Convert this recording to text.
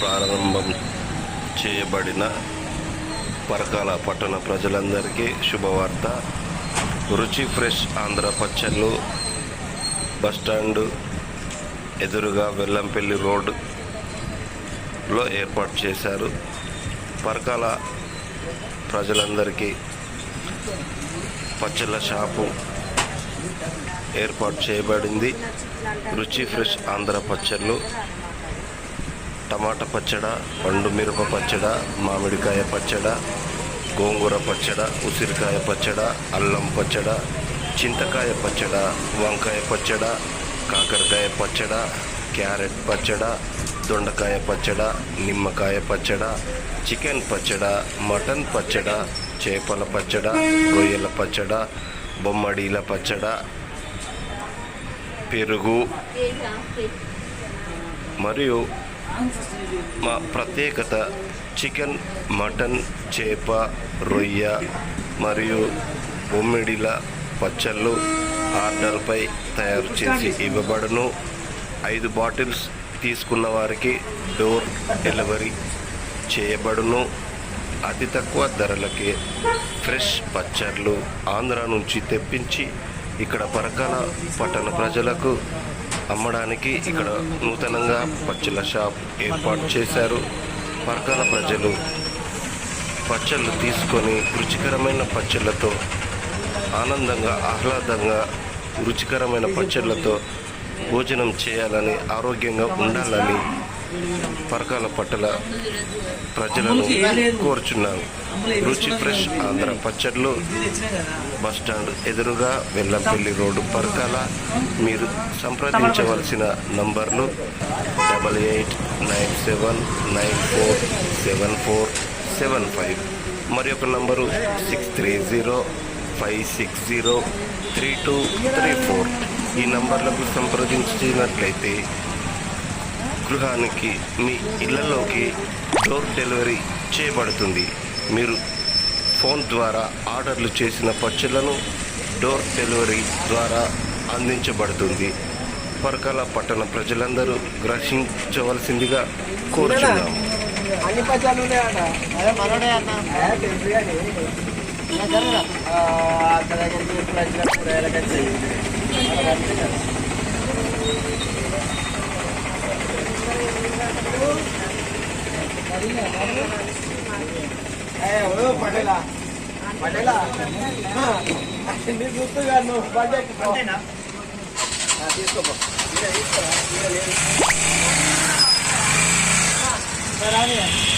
ప్రారంభం చేయబడిన పరకాల పట్టణ ప్రజలందరికీ శుభవార్త. రుచి ఫ్రెష్ ఆంధ్ర పచ్చళ్ళు బస్టాండ్ ఎదురుగా వెల్లంపల్లి రోడ్లో ఏర్పాటు చేశారు. పరకాల ప్రజలందరికీ పచ్చళ్ళ షాపు ఏర్పాటు చేయబడింది. రుచి ఫ్రెష్ ఆంధ్ర పచ్చళ్ళు టమాటా పచ్చడ పండు మిరప పచ్చడ మామిడికాయ పచ్చడ గోంగూర పచ్చడ ఉసిరికాయ పచ్చడ అల్లం పచ్చడ చింతకాయ పచ్చడ వంకాయ పచ్చడ కాకరకాయ పచ్చడ క్యారెట్ పచ్చడ దొండకాయ పచ్చడ నిమ్మకాయ పచ్చడ చికెన్ పచ్చడ మటన్ పచ్చడ చేపల పచ్చడ రొయ్యల పచ్చడ బొమ్మడీల పచ్చడ పెరుగు మరియు మా ప్రత్యేకత చికెన్ మటన్ చేప రొయ్య మరియు ఉమ్మిడిల పచ్చళ్ళు ఆర్డర్పై తయారు చేసి ఇవ్వబడును. ఐదు బాటిల్స్ తీసుకున్న వారికి డోర్ డెలివరీ చేయబడును. అతి తక్కువ ధరలకే ఫ్రెష్ పచ్చళ్ళు ఆంధ్ర నుంచి తెప్పించి ఇక్కడ పరకాల పట్టణ ప్రజలకు అమ్మడానికి ఇక్కడ నూతనంగా పచ్చళ్ళ షాప్ ఏర్పాటు చేశారు. వర్గాల ప్రజలు పచ్చళ్ళు తీసుకొని రుచికరమైన పచ్చళ్ళతో ఆనందంగా ఆహ్లాదంగా రుచికరమైన పచ్చళ్ళతో భోజనం చేయాలని ఆరోగ్యంగా ఉండాలని పరకాల పట్టల ప్రజలను కోరుచున్నాను. రుచి ఫ్రెష్ ఆంధ్ర పచ్చళ్ళు బస్ స్టాండ్ ఎదురుగా వెల్లంపల్లి రోడ్డు పరకాల మీరు సంప్రదించవలసిన నంబర్లు double eight nine seven nine four seven four seven five. మరి ఒక number six three zero five six zero three two three four. ఈ నంబర్లకు సంప్రదించినట్లయితే గృహానికి మీ ఇళ్ళలోకి డోర్ డెలివరీ చేయబడుతుంది. మీరు ఫోన్ ద్వారా ఆర్డర్లు చేసిన పచ్చళ్ళను డోర్ డెలివరీ ద్వారా అందించబడుతుంది. పరకాల పట్టణ ప్రజలందరూ గ్రహించవలసిందిగా కోరుచున్నాము. అన్ని పచ్చాలు ఉన్నాయట అదే నువ్వు తీసుకోపో సరే